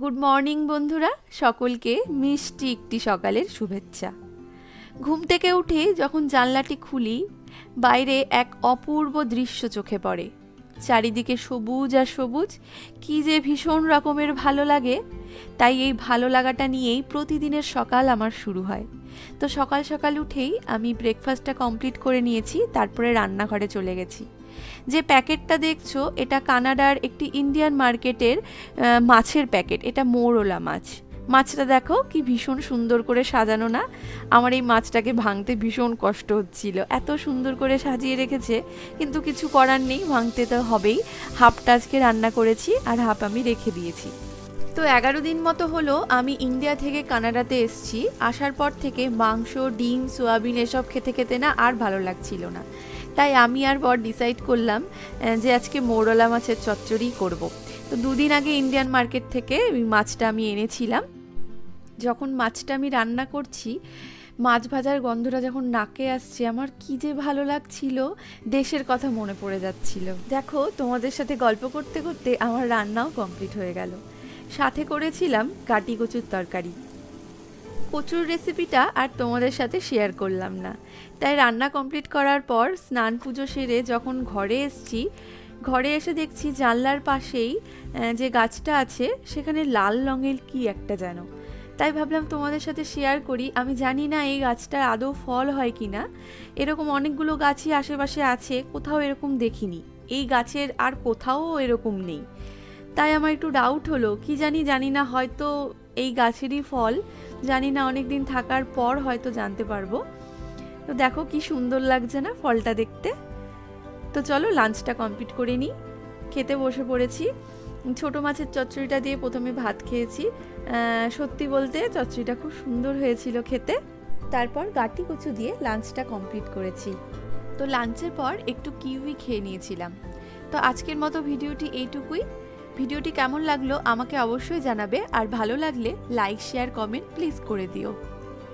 Good morning বন্ধুরা, সকলকে মিষ্টি একটি সকালের শুভেচ্ছা। ঘুম থেকে উঠে যখন জানলাটি খুলি, বাইরে এক অপূর্ব দৃশ্য চোখে পড়ে। চারিদিকে সবুজ আর সবুজ, কি যে ভীষণ রকমের ভালো লাগে। তাই এই ভালো লাগাটা নিয়েই প্রতিদিনের সকাল আমার শুরু হয়। তো সকাল সকাল উঠেই আমি ব্রেকফাস্টটা কমপ্লিট করে নিয়েছি, তারপরে রান্নাঘরে চলে গেছি। যে প্যাকেটটা দেখছ, এটা কানাডার একটি ইন্ডিয়ান মার্কেটের মাছের প্যাকেট। এটা মোরলা মাছ। মাছটা দেখো, কি ভীষণ সুন্দর করে সাজানো না? আমার এই মাছটাকে ভাঙতে ভীষণ কষ্ট হচ্ছিল। এত সুন্দর করে সাজিয়ে রেখেছে, কিন্তু কিছু করার নেই, ভাঙতে তো হবেই। হাফটা আজকে রান্না করেছি আর হাফ আমি রেখে দিয়েছি। তো এগারো দিন মতো হলো, আমি ইন্ডিয়া থেকে কানাডাতে এসেছি। আসার পর থেকে মাংস, ডিম, সোয়াবিন এসব খেতে খেতে না আর ভালো লাগছিল না। তাই আমি আর বর ডিসাইড করলাম যে আজকে মোরলা মাছের চচ্চড়ি করব। তো দুদিন আগে ইন্ডিয়ান মার্কেট থেকে মাছটা আমি এনেছিলাম। যখন মাছটা আমি রান্না করছি, মাছ ভাজার গন্ধটা যখন নাকে আসছে, আমার কি যে ভালো লাগছিল, দেশের কথা মনে পড়ে যাচ্ছিল। দেখো, তোমাদের সাথে গল্প করতে করতে আমার রান্নাও কমপ্লিট হয়ে গেল। সাথে করেছিলাম কাটি কচুর তরকারি। কচুর রেসিপিটা আর তোমাদের সাথে শেয়ার করলাম না। তাই রান্না কমপ্লিট করার পর স্নান পুজো সেরে যখন ঘরে এসছি, ঘরে এসে দেখছি জানলার পাশেই যে গাছটা আছে, সেখানে লাল রঙের কি একটা যেন। তাই ভাবলাম তোমাদের সাথে শেয়ার করি। আমি জানি না এই গাছটার আদৌ ফল হয় কি না এরকম অনেকগুলো গাছই আশেপাশে আছে, কোথাও এরকম দেখিনি। এই গাছের আর কোথাও এরকম নেই। তাই আমার একটু ডাউট হলো। কি জানি জানি না, হয়তো এই গাছেরই ফল। জানি না অনেক দিন থাকার পর হয়তো জানতে পারব। তো দেখো কি সুন্দর লাগছে না ফলটা দেখতে। তো চলো লাঞ্চটা কমপ্লিট করে নিই। খেতে বসে পড়েছি। ছোট মাছের চচ্চড়িটা দিয়ে প্রথমে ভাত খেয়েছি। সত্যি বলতে চচ্চড়িটা খুব সুন্দর হয়েছিল খেতে। তারপর গাটি কচু দিয়ে লাঞ্চটা কমপ্লিট করেছি। তো লাঞ্চের পর একটু কিউই খেয়ে নিয়েছিলাম। তো আজকের মতো ভিডিওটি এইটুকুই। ভিডিওটি কেমন লাগল আমাকে অবশ্যই জানাবে, আর ভালো লাগলে লাইক শেয়ার কমেন্ট প্লিজ করে দিও।